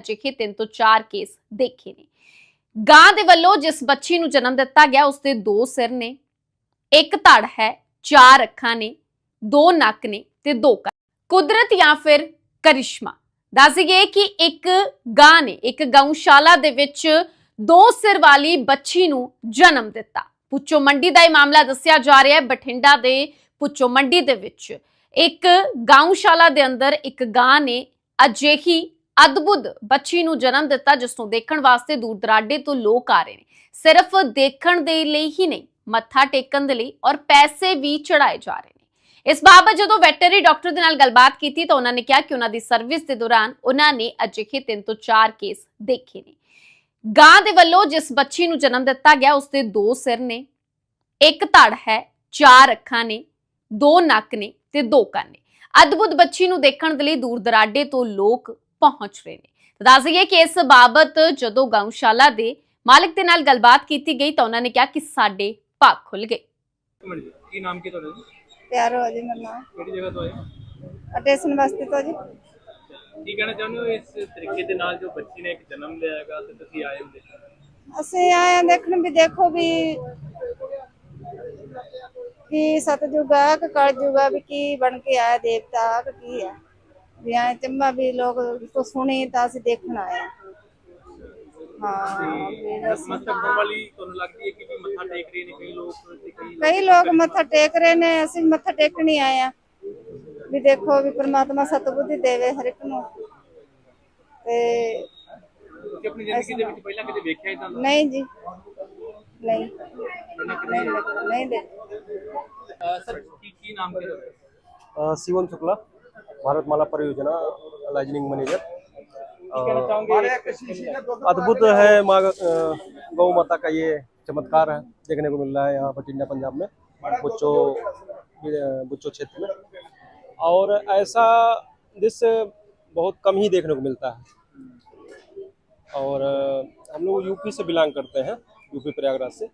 ਅਜਿਹੇ ਤਿੰਨ ਤੋਂ ਚਾਰ ਕੇਸ ਦੇਖੇ ਨੇ। ਗਾਂ ਦੇ ਵੱਲੋਂ ਜਿਸ ਬੱਚੀ ਨੂੰ ਜਨਮ ਦਿੱਤਾ ਗਿਆ, ਉਸ ਦੇ ਦੋ ਸਿਰ ਨੇ, ਇੱਕ ਧੜ ਹੈ, ਚਾਰ ਅੱਖਾਂ ਨੇ, ਦੋ ਨੱਕ ਨੇ ਤੇ ਦੋ ਕੰਨ। ਕੁਦਰਤ ਜਾਂ ਫਿਰ ਕਰਿਸ਼ਮਾ। ਦੱਸ ਦਈਏ ਕਿ ਇੱਕ ਗਾਂ ਨੇ, ਇੱਕ ਗਊਸ਼ਾਲਾ ਦੇ ਵਿੱਚ ਦੋ ਸਿਰ ਵਾਲੀ ਬੱਚੀ ਨੂੰ ਜਨਮ ਦਿੱਤਾ। ਪੁੱਚੋ ਮੰਡੀ ਦਾ ਇਹ ਮਾਮਲਾ ਦੱਸਿਆ ਜਾ ਰਿਹਾ ਹੈ, ਬਠਿੰਡਾ ਦੇ ਪੁੱਚੋ ਮੰਡੀ ਦੇ ਵਿੱਚ। ਇੱਕ ਗਊਸ਼ਾਲਾ ਦੇ ਅੰਦਰ ਇੱਕ ਗਾਂ ਨੇ ਅਜਿਹੀ ਅਦਭੁਤ ਬੱਚੀ ਨੂੰ ਜਨਮ ਦਿੱਤਾ, ਜਿਸ ਨੂੰ ਦੇਖਣ ਵਾਸਤੇ ਦੂਰ ਦਰਾਡੇ ਤੋਂ ਲੋਕ ਆ ਰਹੇ ਨੇ। ਸਿਰਫ ਦੇਖਣ ਦੇ ਲਈ ਹੀ ਨਹੀਂ, ਮੱਥਾ ਟੇਕਣ ਦੇ ਲਈ ਔਰ ਪੈਸੇ ਵੀ ਚੜਾਏ ਜਾ ਰਹੇ ਨੇ। ਇਸ ਬਾਬਤ ਜਦੋਂ ਵੈਟਰਨਰੀ ਡਾਕਟਰ ਦੇ ਨਾਲ ਗੱਲਬਾਤ ਕੀਤੀ ਤਾਂ ਉਹਨਾਂ ਨੇ ਕਿਹਾ ਕਿ ਉਹਨਾਂ ਦੀ ਸਰਵਿਸ ਦੇ ਦੌਰਾਨ ਉਹਨਾਂ ਨੇ ਅਜਿਹੇ ਤਿੰਨ ਤੋਂ ਚਾਰ ਕੇਸ ਦੇਖੇ ਨੇ। ਗਾਂ ਦੇ ਵੱਲੋਂ ਜਿਸ ਬੱਚੀ ਨੂੰ ਜਨਮ ਦਿੱਤਾ ਗਿਆ, ਉਸ ਦੇ ਦੋ ਸਿਰ ਨੇ, ਇੱਕ ਧੜ ਹੈ, ਚਾਰ ਅੱਖਾਂ ਨੇ, ਦੋ ਨੱਕ ਨੇ ਤੇ ਦੋ ਕੰਨ ਨੇ। ਅਦਭੁਤ ਬੱਚੀ ਨੂੰ ਦੇਖਣ ਦੇ ਲਈ ਦੂਰ ਦਰਾਡੇ ਤੋਂ ਲੋਕ ਪਹੁੰਚ ਰਹੇ ਨੇ। ਦੱਸ ਦਈਏ ਕਿ ਇਸ ਬਾਬਤ ਜਦੋਂ ਗਊਸ਼ਾਲਾ ਦੇ ਮਾਲਕ ਦੇ ਨਾਲ ਗੱਲਬਾਤ ਕੀਤੀ ਗਈ ਤਾਂ ਉਹਨਾਂ ਨੇ ਕਿਹਾ ਕਿ ਸਾਡੇ ਭਾਗ ਖੁੱਲ ਗਏ। ਇੱਕ ਮਿੰਟ ਜੀ, ਕੀ ਨਾਮ ਕੀ ਤੁਹਾਡਾ ਜੀ? ਪਿਆਰ ਹੋ ਜੀ ਮੇਰਾ ਨਾਮ। ਕਿਹੜੀ ਜਗ੍ਹਾ ਤੋਂ ਆਏ ਹੋ? ਅਟੈਸ਼ਨ ਵਾਸਤੇ ਤੋਂ ਜੀ। ਕੀ ਕਹਿਣਾ ਚਾਹੁੰਦੇ ਹੋ ਇਸ ਤਰੀਕੇ ਦੇ ਨਾਲ ਜੋ ਬੱਚੀ ਨੇ ਇੱਕ ਜਨਮ ਲਿਆ ਹੈਗਾ ਤੇ ਤੁਸੀਂ ਆਏ ਹੋ ਦੇਖਣ ਅਸੀਂ ਆਏ ਹਾਂ ਦੇਖਣ ਵੀ ਦੇਖੋ ਵੀ ਕੀ ਸਤਜੁਗ ਆ ਕਿ ਕਲਯੁਗ ਆ ਵੀ ਕੀ ਬਣ ਕੇ ਆਇਆ ਦੇਵਤਾ ਕਿ ਕੀ ਆ ਵੀ ਐ ਚੰਬਾ ਵੀ ਲੋਕ ਤੋਂ ਸੁਣੇ ਤਾਂ ਅਸੀਂ ਦੇਖਣ ਆਏ ਹਾਂ। ਫਿਰ ਅਸੀਂ- ਮੱਥਾ ਟੇਕਣ ਵਾਲੀ ਤੁਹਾਨੂੰ ਲੱਗਦੀ ਹੈ ਕਿ ਵੀ ਮੱਥਾ ਟੇਕ ਰਹੇ ਨੇ ਕਈ ਲੋਕ ਤੇ ਕਈ ਕਈ ਲੋਕ ਮੱਥਾ ਟੇਕ ਰਹੇ ਨੇ ਅਸੀਂ ਵੀ ਮੱਥਾ ਟੇਕਣ ਹੀ ਆਏ ਆ ਵੀ ਦੇਖੋ ਵੀ ਪ੍ਰਮਾਤਮਾ ਸਤਬੁੱਧੀ ਦੇਵੇ ਹਰ ਇੱਕ ਨੂੰ। ਤੇ ਲੋਕ ਕਿ ਆਪਣੀ ਜ਼ਿੰਦਗੀ ਦੇ ਵਿੱਚ ਪਹਿਲਾਂ ਕਦੇ ਵੇਖਿਆ ਇਦਾਂ ਦਾ? ਨਹੀਂ ਜੀ। ਨਹੀਂ। ਨਹੀਂ ਨਹੀਂ- ਨਹੀਂ ਦੇ ਸਰ ਕੀ ਕੀ ਨਾਮ ਕਿਹਦਾ ਅ, ਸਿਵਨ ਸ਼ੁਕਲਾ। भारतमाला परियोजना लाइजनिंग मैनेजर। अद्भुत है। माँ गौ माता का ये चमत्कार है देखने को मिल रहा है यहाँ बठिंडा पंजाब में बुच्चो बुच्चो क्षेत्र में। और ऐसा दृश्य बहुत कम ही देखने को मिलता है। और हम लोग यूपी से बिलोंग करते हैं यूपी प्रयागराज से।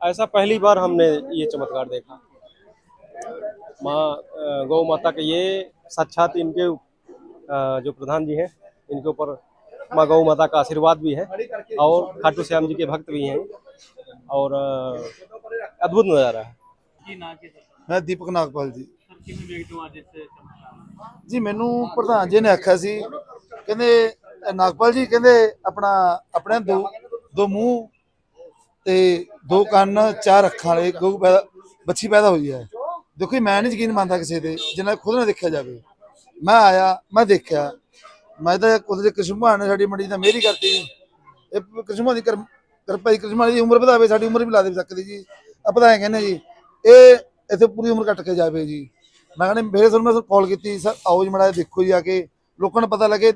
ऐसा पहली बार हमने ये चमत्कार देखा। माँ अ, गौ माता के ये साक्षात इनके अ, जो प्रधान जी हैं इनके ऊपर माँ गौ माता का आशीर्वाद भी है और खाटू श्याम जी के भक्त भी हैं और अ, अद्भुत नज़ारा है ਕੀ ਨਾਮ ਕੀ ਸਰ ਮੈਂ ਦੀਪਕ ਨਾਗਪਾਲ ਜੀ ਸਰ ਕਿਵੇਂ ਵੇਖਦੇ ਹੋ ਅੱਜ ਇਸ ਚਮਤਕਾਰ ਨੂੰ? ਜੀ ਮੈਨੂੰ ਪ੍ਰਧਾਨ ਜੀ ਨੇ ਆਖਿਆ ਸੀ ਕਹਿੰਦੇ ਅ, ਨਾਗਪਾਲ ਜੀ ਕਹਿੰਦੇ ਆਪਣਾ ਆਪਣੇ ਦੋ ਦੋ ਮੂੰਹ ਤੇ ਦੋ ਕੰਨ ਚਾਰ ਅੱਖਾਂ ਵਾਲੇ ਗਊ ਪੈਦਾ ਬੱਚੀ ਪੈਦਾ ਹੋਈ ਹੈ ਦੇਖੋ ਮੈਂ ਨਹੀਂ ਯਕੀਨ ਮੰਨਦਾ ਕਿਸੇ ਤੇ ਜਿੰਨਾ ਖੁਦ ਨਾ ਦੇਖਿਆ ਜਾਵੇ। ਮੈਂ ਆਇਆ ਮੈਂ ਦੇਖਿਆ। ਮੈਂ ਤਾਂ ਕੁਦਰਤ ਕ੍ਰਿਸ਼ਨ ਨੇ ਸਾਡੀ ਮੰਡੀ ਦਾ ਮੇਰੀ ਕਰਤੀ। ਇਹ ਕ੍ਰਿਸ਼ਨ ਦੀ ਕਿਰਪਾ ਜੀ ਕ੍ਰਿਸ਼ਨ ਦੀ ਉਮਰ ਵਧਾਵੇ ਸਾਡੀ ਉਮਰ ਵੀ ਲਾ ਦੇ ਸਕਦੀ ਜੀ। ਆਪਾਂ ਤਾਂ ਐਂ ਕਹਿੰਦੇ ਜੀ ਇਹ ਇੱਥੇ ਪੂਰੀ ਉਮਰ ਕੱਟ ਕੇ ਜਾਵੇ ਜੀ। ਮੈਂ ਕਹਿੰਦਾ ਫੇਰ ਤੁਹਾਨੂੰ ਮੈਂ ਕਾਲ ਕੀਤੀ ਸਰ ਆਓ ਜੀ ਮੜਾ ਦੇਖੋ ਜੀ ਆ ਕੇ। ਲੋਕਾਂ ਨੂੰ ਪਤਾ ਲੱਗੇ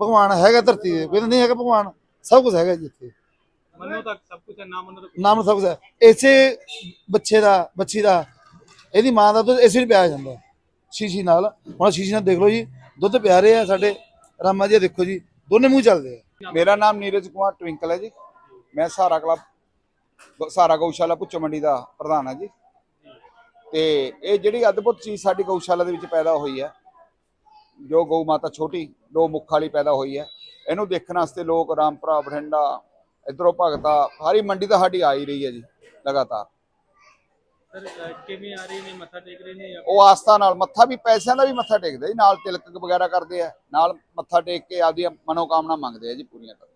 ਭਗਵਾਨ ਹੈਗਾ ਧਰਤੀ ਤੇ। ਕੋਈ ਨਹੀਂ ਹੈਗਾ ਭਗਵਾਨ ਸਭ ਕੁਝ ਹੈਗਾ ਜੀ ਇੱਥੇ। ਮੰਨੋ ਤਾਂ ਸਭ ਕੁਝ ਹੈ ਨਾ ਮੰਨੋ ਤਾਂ ਨਾਮ ਸਭ ਕੁਝ ਹੈ। ਇਸੇ ਬੱਚੇ ਦਾ ਬੱਚੀ ਦਾ ਇਹਦੀ ਮਾਂ ਦਾ ਦੁੱਧ ਇਸੇ ਨੂੰ ਪਿਆ ਜਾਂਦਾ। ਸ਼ੀਸ਼ੀ ਨਾਲ। ਹੁਣ ਸ਼ੀਸ਼ੀ ਨਾਲ ਦੇਖ ਲਓ ਜੀ, ਦੁੱਧ ਪਿਆ ਰਹੇ ਆ ਸਾਡੇ ਰਾਮਾ ਜੀ ਦੇਖੋ ਜੀ, ਦੋਨੇ ਮੂੰਹ ਚੱਲਦੇ ਆ। ਮੇਰਾ ਨਾਮ ਨੀਰਜ ਕੁਮਾਰ ਟਵਿੰਕਲ ਹੈ ਜੀ। ਮੈਂ ਸਹਾਰਾ ਕਲੱਬ ਸਹਾਰਾ ਗਊਸ਼ਾਲਾ ਪੁੱਚੋ ਮੰਡੀ ਦਾ ਪ੍ਰਧਾਨ ਹਾਂ ਜੀ। ਤੇ ਇਹ ਜਿਹੜੀ ਅਦਭੁਤ ਚੀਜ਼ ਸਾਡੀ ਗਊਸ਼ਾਲਾ ਦੇ ਵਿੱਚ ਪੈਦਾ ਹੋਈ ਹੈ, ਜੋ ਗਊ ਮਾਤਾ ਛੋਟੀ, ਦੋ ਮੁੱਖ ਵਾਲੀ ਪੈਦਾ ਹੋਈ ਹੈ, ਇਹਨੂੰ ਦੇਖਣ ਵਾਸਤੇ ਲੋਕ ਰਾਮਪੁਰਾ, ਬਠਿੰਡਾ, ਇਧਰੋਂ ਭਗਤਾ ਸਾਰੀ ਮੰਡੀ ਤਾਂ ਸਾਡੀ ਆ ਹੀ ਰਹੀ ਹੈ ਜੀ, ਲਗਾਤਾਰ। ਸਰ ਅ, ਕਿਵੇਂ ਆ ਰਹੇ ਨੇ? ਮੱਥਾ ਟੇਕ ਰਹੇ ਨੇ ਜਾਂ ਉਹ ਆਸਥਾ ਨਾਲ ਮੱਥਾ ਵੀ ਪੈਸਿਆਂ ਦਾ ਵੀ ਮੱਥਾ ਟੇਕਦੇ ਜੀ ਨਾਲ ਤਿਲਕ ਵਗੈਰਾ ਕਰਦੇ ਆ ਨਾਲ ਮੱਥਾ ਟੇਕ ਕੇ ਆਪਦੀਆਂ ਮਨੋਕਾਮਨਾ ਮੰਗਦੇ ਆ ਜੀ ਪੂਰੀਆਂ ਕਰਦੇ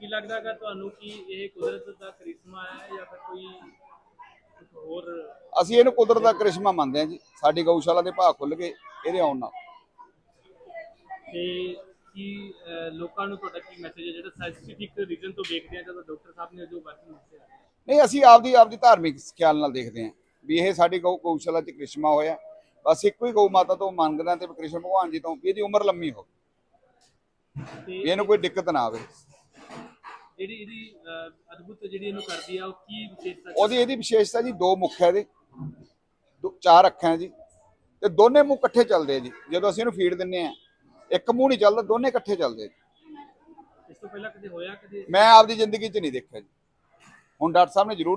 ਕੀ ਲੱਗਦਾ ਹੈਗਾ ਤੁਹਾਨੂੰ ਕਿ ਇਹ ਕੁਦਰਤ ਦਾ ਕਰਿਸ਼ਮਾ ਹੈ ਜਾਂ ਫਿਰ ਕੋਈ ਹੋਰ ਅਸੀਂ ਇਹਨੂੰ ਕੁਦਰਤ ਦਾ ਕਰਿਸ਼ਮਾ ਮੰਨਦੇ ਹਾਂ ਜੀ ਸਾਡੀ ਗਊਸ਼ਾਲਾ ਦੇ ਭਾਅ ਖੁੱਲ ਗਏ ਇਹਦੇ ਆਉਣ ਨਾਲ। ਤੇ ਕੀ ਲੋਕਾਂ ਨੂੰ ਤੁਹਾਡਾ ਕੀ ਮੈਸੇਜ ਹੈ? ਜਿਹੜਾ ਸਾਇੰਟਿਫਿਕ ਰੀਜ਼ਨ ਤੋਂ ਵੇਖਦੇ ਆ ਜਦੋਂ ਡਾਕਟਰ ਸਾਹਿਬ ਨੇ ਜੋ ਵਰਕਿੰਗ ਦੱਸਿਆ ਨਹੀਂ ਅਸੀਂ ਆਪਦੀ ਆਪਦੀ ਧਾਰਮਿਕ ਖਿਆਲ ਨਾਲ ਦੇਖਦੇ ਹਾਂ ਵੀ ਇਹ ਸਾਡੀ ਗਊ ਗਊਸ਼ਾਲਾ 'ਚ ਕ੍ਰਿਸ਼ਮਾ ਹੋਇਆ। ਬਸ ਇੱਕੋ ਹੀ ਗਊ ਮਾਤਾ ਤੋਂ ਮੰਗਦੇ ਹਾਂ ਤੇ ਕ੍ਰਿਸ਼ਨ ਭਗਵਾਨ ਜੀ ਤੋਂ ਵੀ ਇਹਦੀ ਉਮਰ ਲੰਮੀ ਵੀ ਤੇ ਇਹਨੂੰ ਕੋਈ ਦਿੱਕਤ ਨਾ ਆਵੇ। ਜਿਹੜੀ ਇਹਦੀ ਅਦਭੁਤ ਜਿਹੜੀ ਇਹਨੂੰ ਕਰਦੀ ਆ ਉਹ ਕੀ ਵਿਸ਼ੇਸ਼ਤਾ ਉਹਦੀ ਇਹਦੀ ਵਿਸ਼ੇਸ਼ਤਾ ਜੀ ਦੋ ਮੁੱਖ ਹੈ ਇਹਦੇ। ਦੋ- ਚਾਰ ਅੱਖਾਂ ਹੈ ਜੀ। ਤੇ ਦੋਨੇ ਮੂੰਹ ਇਕੱਠੇ ਚੱਲਦੇ ਆ ਜੀ। ਜਦੋਂ ਅਸੀਂ ਇਹਨੂੰ ਫੀਡ ਦਿੰਨੇ ਆ ਇੱਕ ਮੂੰਹ ਨਹੀਂ ਚੱਲਦਾ ਦੋਨੇ ਇਕੱਠੇ ਚੱਲਦੇ ਆ ਜੀ। ਇਸ ਤੋਂ ਪਹਿਲਾਂ ਕਦੇ ਹੋਇਆ ਕਦੇ? ਮੈਂ ਆਪਦੀ ਜ਼ਿੰਦਗੀ 'ਚ ਨਹੀਂ ਦੇਖਿਆ ਜੀ। ਹੁਣ ਡਾਕਟਰ ਸਾਹਿਬ ਨੇ ਜ਼ਰੂਰ